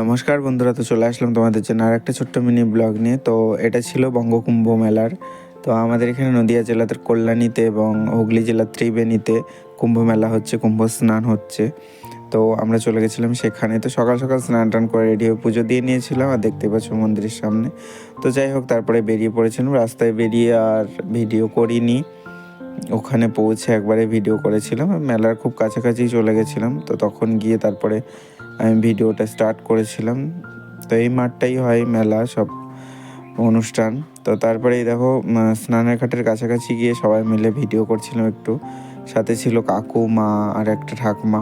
নমস্কার বন্ধুরা, তো চলে আসলাম তোমাদের জন্য আর একটা ছোট্ট মিনি ব্লগ নিয়ে। তো এটা ছিল বঙ্গকুম্ভ মেলার। তো আমাদের এখানে নদিয়া জেলাতে কল্যাণীতে এবং হুগলি জেলার ত্রিবেণীতে কুম্ভ মেলা হচ্ছে, কুম্ভ স্নান হচ্ছে। তো আমরা চলে গেছিলাম সেখানে। তো সকাল সকাল স্নান টান করে রেডি হয়ে পুজো দিয়ে নিয়েছিলাম আর দেখতে পাচ্ছ মন্দিরের সামনে। তো যাই হোক, তারপরে বেরিয়ে পড়েছিলাম। রাস্তায় বেরিয়ে আর ভিডিও করিনি। ওখানে পৌঁছে একবারে ভিডিও করেছিলাম। মেলার খুব কাছাকাছি চলে গেছিলাম। তো তখন গিয়ে তারপরে আমি ভিডিওটা স্টার্ট করেছিলাম। তো এই মাঠটাই হয় মেলা, সব অনুষ্ঠান। তো তারপরে দেখো স্নানের ঘাটের কাছাকাছি গিয়ে সবাই মিলে ভিডিও করছিলাম একটু। সাথে ছিল কাকু, মা আর একটা ঠাকমা।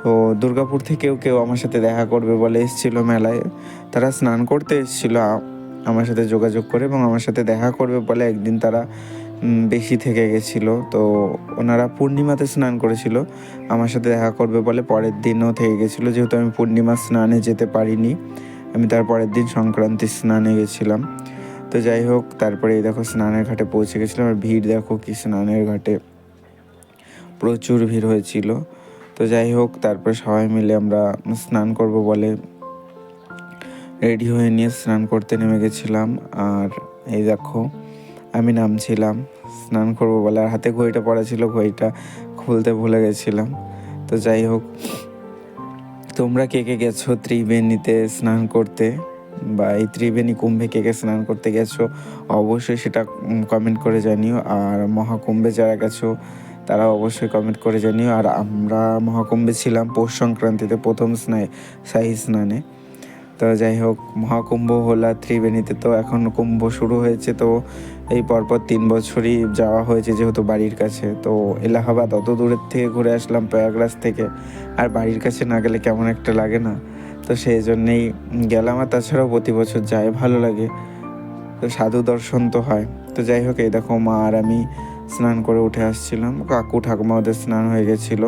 তো দুর্গাপুর থেকেও কেউ আমার সাথে দেখা করবে বলে এসেছিল মেলায়। তারা স্নান করতে এসেছিল আমার সাথে যোগাযোগ করে এবং আমার সাথে দেখা করবে বলে একদিন তারা বেশি থেকে গেছিল। তো ওনারা পূর্ণিমাতে স্নান করেছিল। আমার সাথে দেখা করবে বলে পরের দিনও থেকে গেছিল। যেহেতু আমি পূর্ণিমা স্নানে যেতে পারিনি, আমি তার পরের দিন সংক্রান্তি স্নানে গেছিলাম। তো যাই হোক, তারপরে এই দেখো স্নানের ঘাটে পৌঁছে গেছিলাম। আর ভিড় দেখো কি স্নানের ঘাটে প্রচুর ভিড় হয়েছিল। তো যাই হোক, তারপরে সবাই মিলে আমরা স্নান করব বলে রেডি হয়ে নিয়ে স্নান করতে নেমে গেছিলাম। আর এই দেখো আমি নামছিলাম। স্নান করব বলে আর হাতে ঘড়িটা পড়া ছিল, ঘড়িটা খুলতে ভুলে গেছিলাম। তো যাই হোক, তোমরা কে কে গেছো ত্রিবেণীতে স্নান করতে? বা এই ত্রিবেণী কুম্ভে কে কে স্নান করতে গেছো? অবশ্যই সেটা কমেন্ট করে জানিও। আর মহাকুম্ভে যারা গেছো, তারা অবশ্যই কমেন্ট করে জানিও। আর আমরা মহাকুম্ভে ছিলাম পৌষ সংক্রান্তিতে প্রথম স্নায় শাহী স্নানে। তো যাই হোক, মহাকুম্ভ হলা, ত্রিবেণীতে তো এখন কুম্ভ শুরু হয়েছে, তো এই পরপর তিন বছরই যাওয়া হয়েছে যেহেতু বাড়ির কাছে। তো এলাহাবাদ অত দূরের থেকে ঘুরে আসলাম প্রয়াগরাজ থেকে, আর বাড়ির কাছে না গেলে কেমন একটা লাগে না। তো সেই জন্যেই গেলাম, আর তাছাড়াও প্রতি বছর যায় ভালো লাগে। তো সাধু দর্শন তো হয়। তো যাই হোক, এই দেখো মা আর আমি স্নান করে উঠে আসছিলাম। কাকু ঠাকুমা ওদের স্নান হয়ে গেছিল।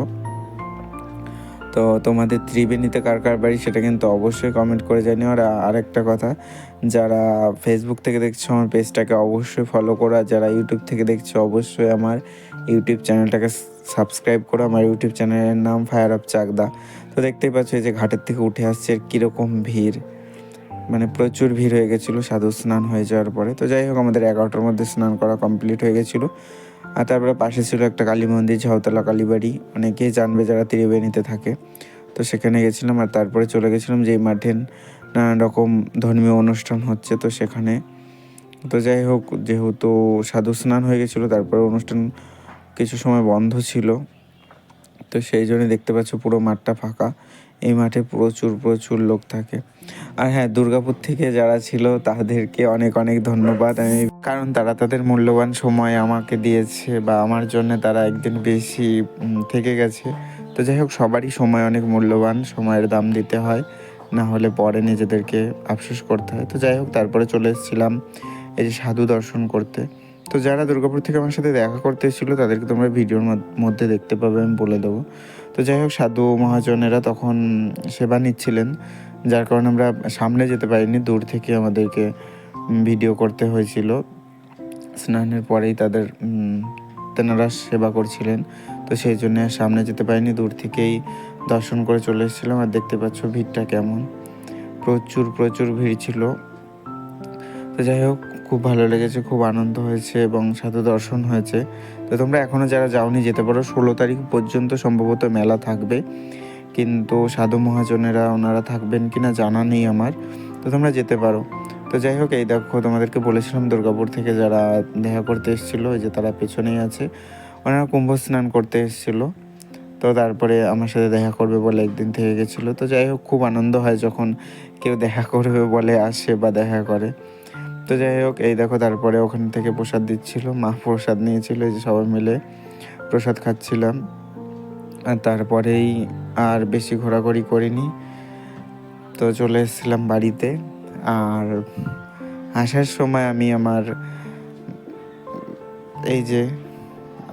তো তোমাদের ত্রিবেণীতে কার কার বাড়ি সেটা কিন্তু অবশ্যই কমেন্ট করে জানিও। আর আরেকটা কথা, যারা ফেসবুক থেকে দেখছ, আমার পেজটাকে অবশ্যই ফলো করো। আর যারা ইউটিউব থেকে দেখছ, অবশ্যই আমার ইউটিউব চ্যানেলটাকে সাবস্ক্রাইব করো। আমার ইউটিউব চ্যানেলের নাম ফায়ার অফ চাকদা তো দেখতেই পাচ্ছ যে ঘাটের থেকে উঠে আসছে কীরকম ভিড়। মানে প্রচুর ভিড় হয়ে গেছিল, সাধু স্নান হয়ে যাওয়ার পরে। তো যাই হোক, আমাদের এগারোটার মধ্যে স্নান করা কমপ্লিট হয়ে গেছিল। আর তারপরে পাশে ছিল একটা কালী মন্দির, ঝাউতলা কালীবাড়ি অনেকেই জানবে যারা ত্রিবেণীতে থাকে। তো সেখানে গেছিলাম আর তারপরে চলে গেছিলাম যে মাঠে নানান রকম ধর্মীয় অনুষ্ঠান হচ্ছে তো সেখানে। তো যাই হোক, যেহেতু সাধু স্নান হয়ে গেছিল, তারপরে অনুষ্ঠান কিছু সময় বন্ধ ছিল। তো সেই জন্য দেখতে পাচ্ছ পুরো মাঠটা ফাঁকা। এই মাঠে প্রচুর প্রচুর লোক থাকে। আর হ্যাঁ দুর্গাপুর থেকে যারা ছিল তাদেরকে অনেক অনেক ধন্যবাদ। আমি কারণ তারা তাদের মূল্যবান সময় আমাকে দিয়েছে বা আমার জন্য তারা একদিন বেশি থেকে গেছে। তো যাই হোক, সবারই সময় অনেক মূল্যবান, সময়ের দাম দিতে হয়। না হলে পরে নিজেদেরকে আফসোস করতে হয়। তো যাই হোক, তারপরে চলে এসেছিলাম এই যে সাধু দর্শন করতে। তো যারা দুর্গাপুর থেকে আমার সাথে দেখা করতে এসেছিল, তাদেরকে তোমরা ভিডিওর মধ্যে দেখতে পাবে, আমি বলে দেবো। তো যাই হোক, সাধু মহাজনেরা তখন সেবা নিচ্ছিলেন, যার কারণে আমরা সামনে যেতে পারিনি, দূর থেকে আমাদেরকে ভিডিও করতে হয়েছিল। স্নানের পরেই তাদের তেনারা সেবা করছিলেন। তো সেই জন্য সামনে যেতে পারিনি, দূর থেকেই দর্শন করে চলে এসেছিলাম, আর দেখতে পাচ্ছ ভিড়টা কেমন। প্রচুর প্রচুর ভিড় ছিল। তো যাই হোক খুব ভালো লেগেছে, খুব আনন্দ হয়েছে এবং সাথে দর্শন হয়েছে। তো তোমরা এখনও যারা যাওনি, যেতে পারো। ষোলো তারিখ পর্যন্ত সম্ভবত মেলা থাকবে। কিন্তু সাধু মহাজনেরা, ওনারা থাকবেন কি না জানা নেই আমার। তো তোমরা যেতে পারো। তো যাই হোক, এই দেখো, তোমাদেরকে বলেছিলাম দুর্গাপুর থেকে যারা দেখা করতে এসেছিল ওই যে তারা পেছনেই আছে, ওনারা কুম্ভ স্নান করতে এসেছিল। তো তারপরে আমার সাথে দেখা করবে বলে একদিন থেকে গেছিল। তো যাই হোক, খুব আনন্দ হয় যখন কেউ দেখা করবে বলে আসে বা দেখা করে। তো যাই হোক, এই দেখো তারপরে ওখান থেকে প্রসাদ দিচ্ছিল, মা প্রসাদ নিয়েছিল, এই যে সবাই মিলে প্রসাদ খাচ্ছিলাম। আর তারপরেই আর বেশি ঘোরাঘুরি করিনি। তো চলে এসেছিলাম বাড়িতে। আর আসার সময় আমি আমার এই যে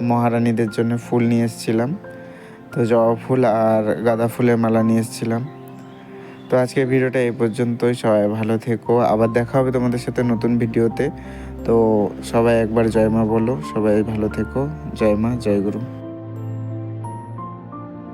মহারানীদের জন্য ফুল নিয়ে এসেছিলাম। তো জবা ফুল আর গাঁদা ফুলের মালা নিয়ে এসেছিলাম। তো আজকে ভিডিওটা এই পর্যন্তই। সবাই ভালো থেকো। আবার দেখা হবে তোমাদের সাথে নতুন ভিডিওতে। তো সবাই একবার জয় মা বলো। সবাই ভালো থেকো। জয় মা, জয় গুরু।